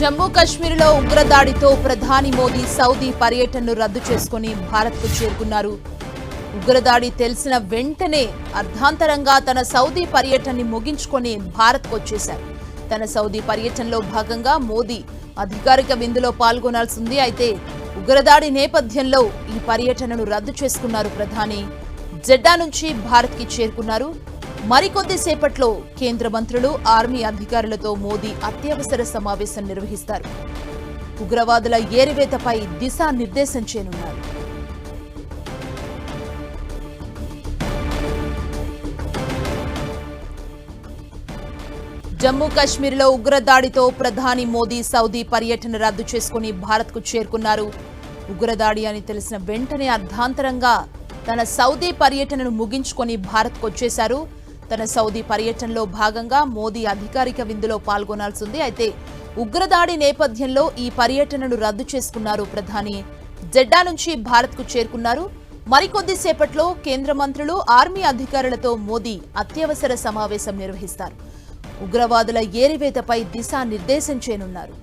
జమ్మూ కాశ్మీర్లో ఉగ్రదాడితో ప్రధాని మోదీ సౌదీ పర్యటనను రద్దు చేసుకుని భారత్కు చేరుకున్నారు. ఉగ్రదాడి తెలిసిన వెంటనే అర్ధాంతరంగా తన సౌదీ పర్యటనని ముగించుకొని భారత్కు వచ్చేశారు. తన సౌదీ పర్యటనలో భాగంగా మోదీ అధికారిక విందులో పాల్గొనాల్సింది. అయితే ఉగ్రదాడి నేపథ్యంలో ఈ పర్యటనను రద్దు చేసుకున్నారు ప్రధాని. జెడ్డా నుంచి భారత్కి చేరుకున్నారు. మరికొద్ది సేపట్లో కేంద్ర మంత్రులు ఆర్మీ అధికారులతో మోదీ అత్యవసర సమావేశం నిర్వహిస్తారు. ఉగ్రవాదుల ఏరివేతపై దిశానిర్దేశం చేయనున్నారు. జమ్మూ కాశ్మీర్లో ఉగ్రదాడితో ప్రధాని మోదీ సౌదీ పర్యటన రద్దు చేసుకుని భారత్కు చేరుకున్నారు. ఉగ్రదాడి అని తెలిసిన వెంటనే అర్ధాంతరంగా తన సౌదీ పర్యటనను ముగించుకొని భారత్కు వచ్చేశారు తన సౌదీ పర్యటనలో భాగంగా మోదీ అధికారిక విందులో పాల్గొనాల్సింది. అయితే ఉగ్రదాడి నేపథ్యంలో ఈ పర్యటనను రద్దు చేసుకున్నారు ప్రధాని. జెడ్డా నుంచి భారత్కు చేరుకున్నారు. మరికొద్ది సేపట్లో కేంద్ర మంత్రులు ఆర్మీ అధికారులతో మోదీ అత్యవసర సమావేశం నిర్వహిస్తారు. ఉగ్రవాదుల ఏరివేతపై దిశానిర్దేశం చేయనున్నారు.